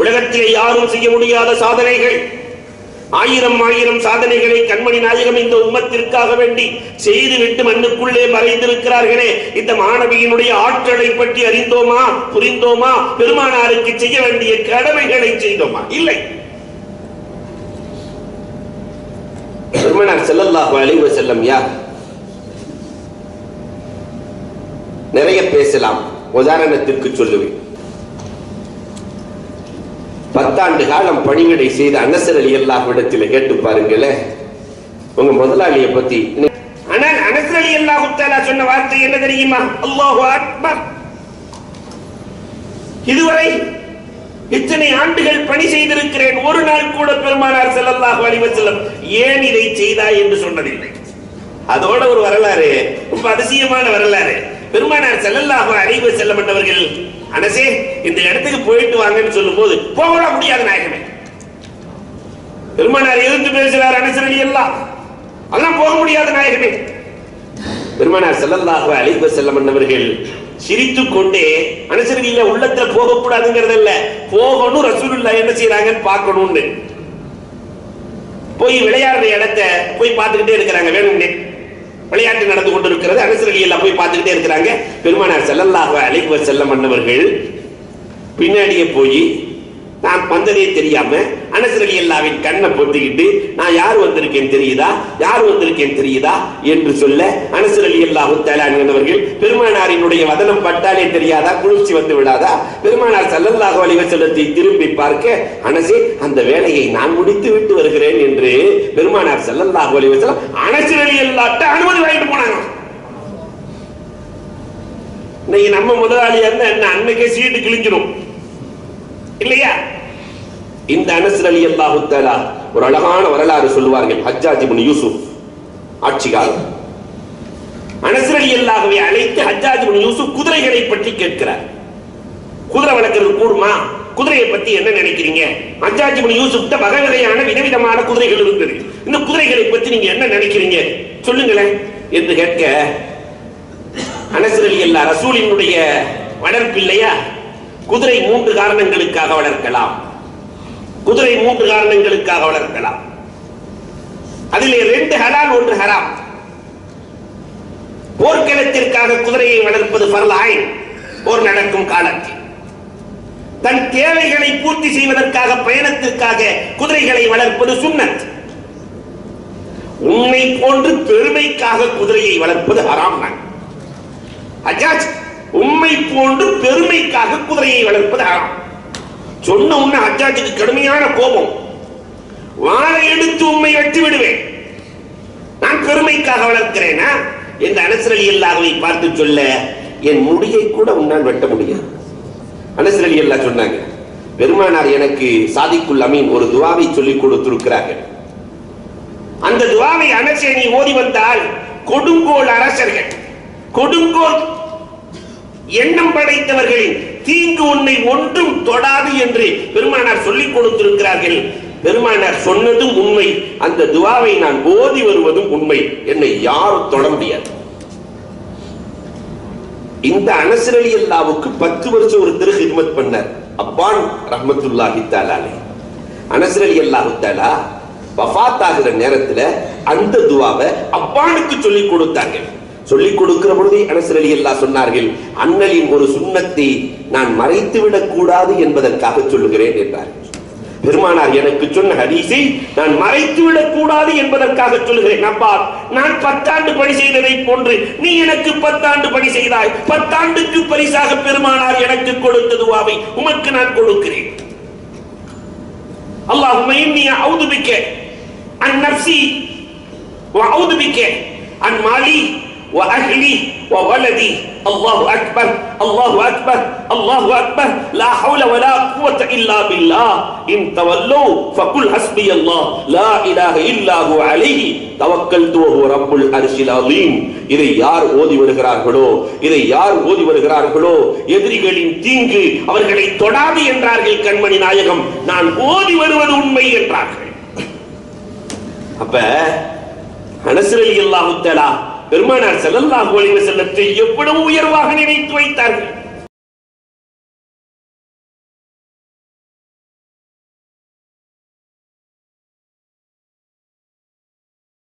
உலகத்திலே யாரும் செய்ய முடியாத சாதனைகள். ஆயிரம் ஆயிரம் சாதனைகளை கண்மணி நாயகம் இந்த உம்மத்திற்காக வேண்டி செய்துவிட்டு மண்ணுக்குள்ளே மறைந்திருக்கிறார்களே. இந்த மாணவியினுடைய ஆற்றலை பற்றி அறிந்தோமா புரிந்தோமா? பெருமானாருக்கு செய்ய வேண்டிய கடமைகளை செய்தோமா? இல்லை. பெருமானார் ஸல்லல்லாஹு அலைஹி செல்லம் யார் நிறைய பேசலாம். உதாரணத்திற்கு சொல்லுவேன். பத்தாண்டு காலம் பணிவிடை செய்த அனசர் அலி அல்லாஹ்விடத்தில் கேட்டு பாருங்களேன் உங்க முதலாளியை பத்தி ஆனால் அனசர் அலி அல்லாஹுத்தாலா சொன்ன வார்த்தை என்ன தெரியுமா? அல்லாஹு அக்பர். இதுவரை இத்தனை ஆண்டுகள் பணி செய்திருக்கிறேன். ஒரு நாள் கூட பெருமானார் செல்லல்லாஹு அலிவசல்லம் ஏன் இதை செய்தாய் என்று சொன்னதில்லை. அதோட ஒரு வரலாறு ரொம்ப அதிசயமான வரலாறு. பெருமானார் செல்லல்லாஹு அலைஹி செல்லப்பட்டவர்கள் என்றவர்கள் அனசே இந்த இடத்துக்கு போயிட்டு வாங்கன்னு சொல்லும்போது போகல முடியாது நாயகமே. பெருமானார் எதிர்த்து பேசுறார் அனசர் எல்லாம். அதெல்லாம் போக முடியாது நாயகமே. பெருமானார் செல்லல்லாக அழைப்பு செல்ல மன்னவர்கள் சிரித்து கொண்டே அனுசரணியில உள்ளத்துல போக கூடாதுங்கிறது இல்ல போகணும் ரசூலுல்லாஹ் என்ன செய்யறாங்கன்னு பார்க்கணும்னு. போய் விளையாடுற இடத்த போய் பார்த்துக்கிட்டே இருக்கிறாங்க வேணும்னே. விளையாட்டு நடந்து கொண்டிருக்கிறது. அனுசரணி எல்லாம் போய் பார்த்துக்கிட்டே இருக்கிறாங்க. பெருமானார் செல்லல்லாஹோ அழைக்க செல்ல மன்னவர்கள் பின்னாடியே போய் நான் வந்ததே தெரியாம அனசரலி அல்லாவின் கண்ணை பொத்திக்கிட்டு நான் யார் வந்திருக்கேன் தெரியுதா? யார் வந்திருக்கேன் தெரியுதா? என்று சொல்ல அனசரலி அல்லாஹு தலான்வர்கள் பெருமானாரினுடைய வதனம் பட்டாலே தெரியாதா? குளிர்ச்சி வந்து விடாதா? பெருமானார் சல்லல்லாஹு அலைஹி திரும்பி பார்க்க அனசே அந்த வேலையை நான் முடித்து விட்டு வருகிறேன் என்று பெருமானார் சல்லல்லாஹு அலிவசலம் வஸல்லம் வெளியில்லாட்ட அனுமதி வாங்கிட்டு போனாங்க. இன்னைக்கு நம்ம முதலாளியா இருந்தா என்ன அன்னைக்கே சீட்டு கிழிஞ்சிடும் இல்லையா? இந்த அனசர் அலி அல்லாஹு தாலா ஒரு அழகான வரலாறு சொல்லுவார்கள் ஹஜ்ஜாஜ் இப்னு யூசுப். ஆட்சி காலம். அனசர் அலி அல்லாஹுவை அழைத்து ஹஜ்ஜாஜ் இப்னு யூசுப் குதிரைகளை பற்றி கேட்கிறார். குதிரை வளர்க்கிறது கூடுமா? குதிரையை பத்தி என்ன நினைக்கிறீங்க? ஹஜ்ஜாஜ் மணி யூசுப்ட வகை வகையான விதவிதமான குதிரைகள் இருந்தது. இந்த குதிரைகளை பத்தி நீங்க என்ன நினைக்கிறீங்க? சொல்லுங்களேன். என்று கேட்க அனசரலி எல்லா அல்லா ரசூலினுடைய வளர்ப்பு இல்லையா குதிரை மூன்று காரணங்களுக்காக வளர்க்கலாம். குதிரை மூன்று காரணங்களுக்காக வளர்க்கலாம். அதிலே ரெண்டு ஹலால் ஒன்று ஹராம். போர்க்களத்திற்காக குதிரையை வளர்ப்பது பரலாயின் போர் நடக்கும் காலத்தில். தன் தேவைகளை பூர்த்தி செய்வதற்காக பயணத்திற்காக குதிரைகளை வளர்ப்பது சுண்ணத். உன்னை போன்று பெருமைக்காக குதிரையை வளர்ப்பது ஹராம் தான் அஜாஜ் உண்மை போன்று பெருமைக்காக குதிரையை வளர்ப்பது ஹராம். சொன்ன உன்ன அஜாஜுக்கு கடுமையான கோபம். வாழை எடுத்து உண்மை வெட்டி விடுவேன். நான் பெருமைக்காக வளர்க்கிறேனா? என்று அனசரலி அல்லாஹ்வை பார்த்து சொல்ல என் முடியை கூட உன்னால் வெட்ட முடியாது. அனசரலி எல்லாம் சொன்னாங்க பெருமானார் எனக்கு சாதிக்குள் அமீன் ஒரு துவாவை சொல்லிக் கொடுத்திருக்கிறார்கள். அந்த துவாவை அனசரணி ஓதி வந்தால் கொடுங்கோல் அரசர்கள் கொடுங்கோல் எண்ணம் படைத்தவர்களின் தீங்கு உன்னை ஒன்றும் தொடாது என்று பெருமானார் சொல்லிக் கொடுத்திருக்கிறார்கள். பெருமானார் சொன்னதும் உண்மை. அந்த துவாவை நான் ஓதி வருவதும் உண்மை. என்னை யாரும் தொட முடியாது. இந்த அனசர் அலி அல்லாவுக்கு பத்து வருஷம் ஒரு ஹிட்மத் பண்ணார். அப்பான் ரஹமத்துல்லாஹி தாலாலே அனசர் அலி அல்லாஹு தாலா வஃத் ஆகிற நேரத்துல அந்த துவாவை அப்பானுக்கு சொல்லிக் கொடுத்தாங்க சொல்லிக் கொடுக்கிற பொழுது அனசர் அலி அல்லாஹ் சொன்னார்கள் அண்ணலின் ஒரு சுண்ணத்தை நான் மறைத்து விடக் கூடாது என்பதற்காக சொல்லுகிறேன் என்றார்கள் பெருமானார் எனக்கு சொன்ன ஹதீஸை நான் மறைத்து விடக் கூடாது என்பதற்காக சொல்லுகிறேன் அப்பா நான் பத்தாண்டு பணி செய்ததை போன்று நீ எனக்கு பத்தாண்டு பணி செய்தாய் பத்தாண்டுக்கு பரிசாக பெருமானார் எனக்கு கொடுத்த துவாவை உமக்கு நான் கொடுக்கிறேன் அல்லாஹும்ம இன்னி அவுது பிக்க அன் நஃப்சி وأعوذ بك عن مالي وأهلي وولدي الله أكبر அல்லாஹு அக்பர் அல்லாஹு அக்பர் லா ஹவுல வலா குவத இல்லா பில்லா இன் தவல்லோ ஃபகுல் ஹஸ்பி அல்லா லா இலாஹ இல்லாஹு அலைஹி தவக்கல் வஹு ரப்புல் அர்ஷில் அலீம் இதை யார் ஓதி வருகிறார்களோ இதை யார் ஓதி வருகிறார்களோ எதிரிகளின் தீங்கு அவர்களை தொடாது என்றார்கள் கண்மணி நாயகம். நான் ஓதி வருவது உண்மை என்றார்கள். அப்ப அனசரலி அல்லாஹு பெருமானார் செல்லல்லாஹு அலைஹி வஸல்லத்தை எவ்வளவு உயர்வாக நினைத்து